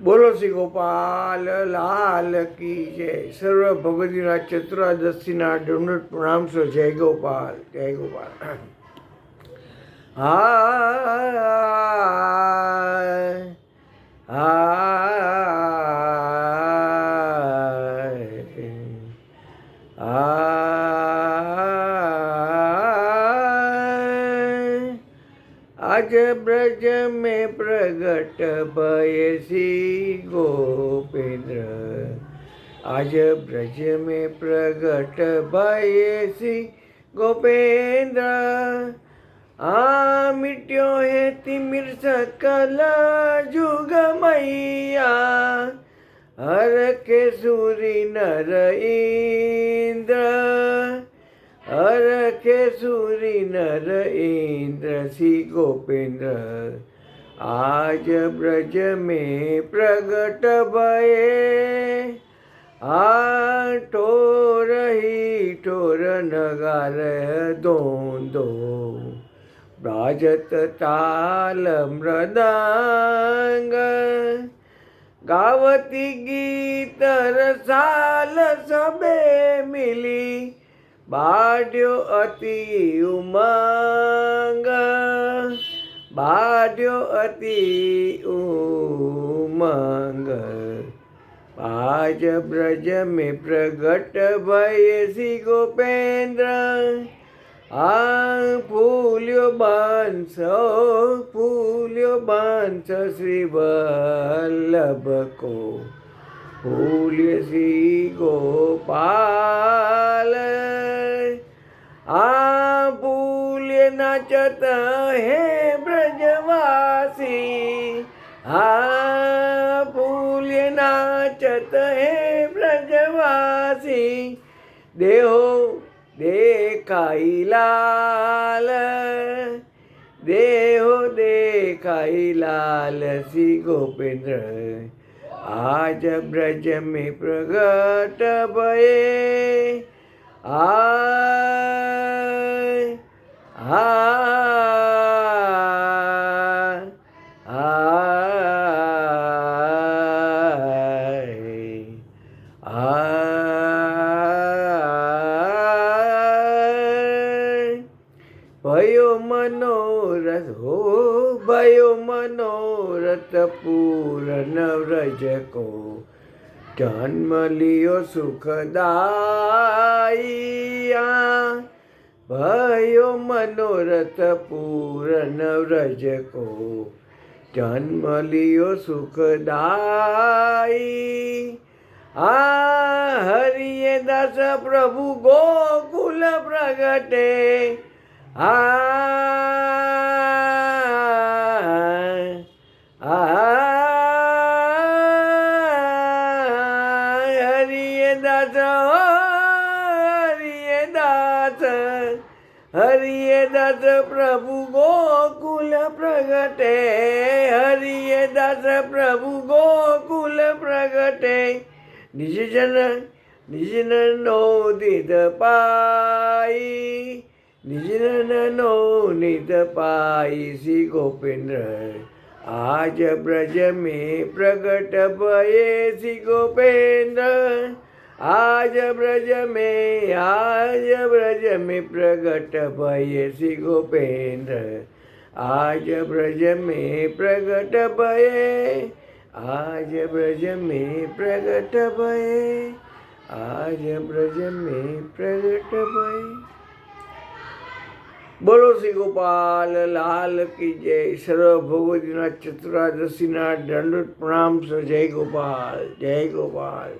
બોલો શ્રી ગોપાલ લાલ કી જય સર્વ ભગવતીના ચતુરાદશીના દંડોત પ્રણામ છો જય ગોપાલ જય ગોપાલ હા आज ब्रज में प्रगट भय सी गोपेंद्र। आज ब्रज में प्रगट भय गोपेंद्र। आ मिट्यो है तिमिर सकल जुग मैया हर के सूरी नर सूरी नर इंद्र सी गोपेंद्र। आज ब्रज में प्रगट भये। आ ठोर ही ठोर नगार दोंदो। बाजत ताल मृदांग। गावती गीत रसाल सबे मिली। બાડ્યો અતિ ઉમંગ. બાડ્યો અતિ ઉમંગ. પાજ બ્રજ મે પ્રગટ ભય શ્રી ગોપેન્દ્ર. આ ફૂલ્યો બાંધો ફૂલ્યો બાંધો શ્રી વલ્લભ કો ભૂલ્ય શ્રી ગોપાલ. આ ભૂલ્ય નાચત હે બ્રજવાસી. આ ભૂલ્ય નાચત હે બ્રજવાસી. દેહો દેખાઈ લાલ. દેહો દેખાઈ લાલ શ્રી ગોપેન્દ્ર. आज ब्रज में प्रगट भये आय आय આય ભયો મનોરથ પૂરણ વ્રજ કો. જન્મ લિયો સુખદાયા ભયો મનોરથ પૂરણ વ્રજ કો. જન્મ લિયો સુખદાઈ આ હરિએ દાસ પ્રભુ ગોકુલ પ્રગટે. આ હરિએ દાસ પ્રભુ ગોકુલ પ્રગટે. હરિએ દાસ પ્રભુ ગોકુલ પ્રગટે. નિજજન નિજન નો દિદ પાઈ. નિજન નો નિદ પાઈ શ્રી ગોપેન્દ્ર. આજ બ્રજ મેં પ્રગટ ભયે શ્રી ગોપેન્દ્ર. आज ब्रज में, आज ब्रज में प्रगट भय श्री गोपेंद्र। आज ब्रज में प्रगट भय, आज ब्रज में प्रगट भय, आज ब्रज में प्रगट भय। बोलो श्री गोपाल, लाल की जय। सर्व भगवती चतुरादशी ना दंड प्रणाम। सर जय गोपाल जय गोपाल।